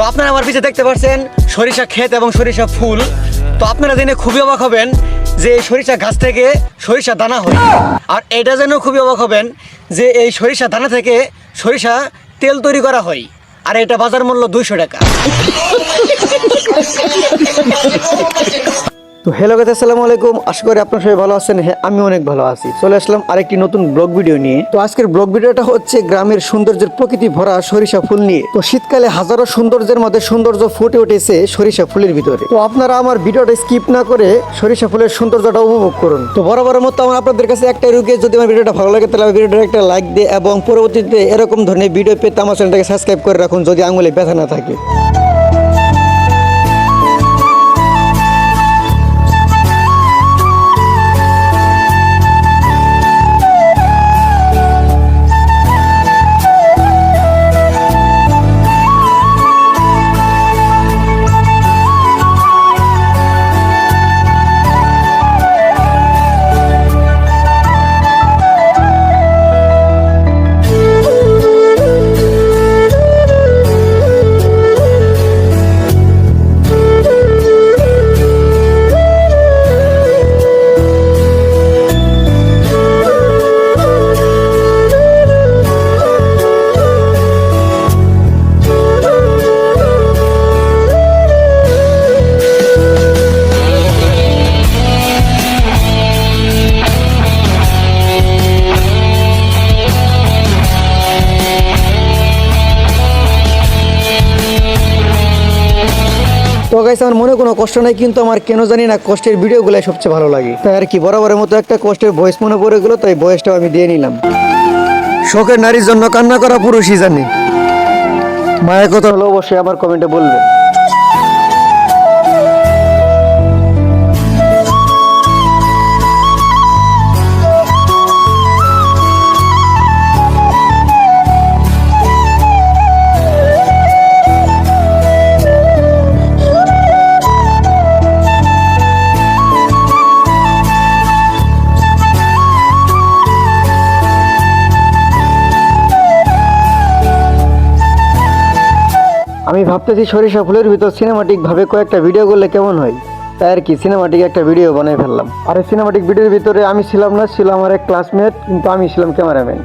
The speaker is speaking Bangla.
তো আপনারা আমার পিছিয়ে দেখতে পাচ্ছেন সরিষা ক্ষেত এবং সরিষা ফুল। তো আপনারা জেনে খুবই অবাক হবেন যে এই সরিষা গাছ থেকে সরিষা দানা হয়। আর এটা যেন খুবই অবাক হবেন যে এই সরিষা দানা থেকে সরিষা তেল তৈরি করা হয়। আর এটা বাজার মূল্য দুইশো টাকা। তো হ্যালো গাছ আসসালামু আলাইকুম। আশা করি আপনার সবাই ভালো আছেন। হ্যাঁ আমি অনেক ভালো আছি। চলে আসলাম আরেকটি নতুন ব্লগ ভিডিও নিয়ে। তো আজকের ব্লগ ভিডিওটা হচ্ছে গ্রামের সৌন্দর্যের প্রকৃতি ভরা সরিষা ফুল নিয়ে। তো শীতকালে হাজারো সৌন্দর্যের মধ্যে সৌন্দর্য ফুটে উঠেছে সরিষা ফুলের ভিতরে। তো আপনারা আমার ভিডিওটা স্কিপ না করে সরিষা ফুলের সৌন্দর্যটা উপভোগ করুন। তো বরাবর মতো আমার আপনাদের কাছে একটাই রুকে যদি আমার ভিডিওটা ভালো লাগে, তাহলে ভিডিওটা একটা লাইক দিয়ে এবং পরবর্তীতে এরকম ধরনের ভিডিও পেতে আমার চ্যানেলটাকে সাবস্ক্রাইব করে রাখুন, যদি আঙুলে ব্যথা না থাকে। তো গাইস আমার মনে কোনো কষ্ট নাই, কিন্তু আমার কেন জানি না কষ্টের ভিডিওগুলাই সবচেয়ে ভালো লাগে। তাই আর কি, বরাবরের মতো একটা কষ্টের ভয়েস মনে পড়ে গেলো, তাই ভয়েসটাও আমি দিয়ে নিলাম। শোকের নারীর জন্য কান্না করা পুরুষই জানি মায়ের কথা হলো, অবশ্যই আমার কমেন্টে বলবে। আমি ভাবতেছি সরিষা ফুলের ভিতর সিনেমাটিক ভাবে কয়েকটা ভিডিও করলে কেমন হয়? তাই আর কি সিনেমাটিক একটা ভিডিও বানাই ফেললাম। আর সিনেমাটিক ভিডিওর ভিতরে আমি ছিলাম না ছিল আমার এক ক্লাসমেট কিন্তু আমি ছিলাম ক্যামেরাম্যান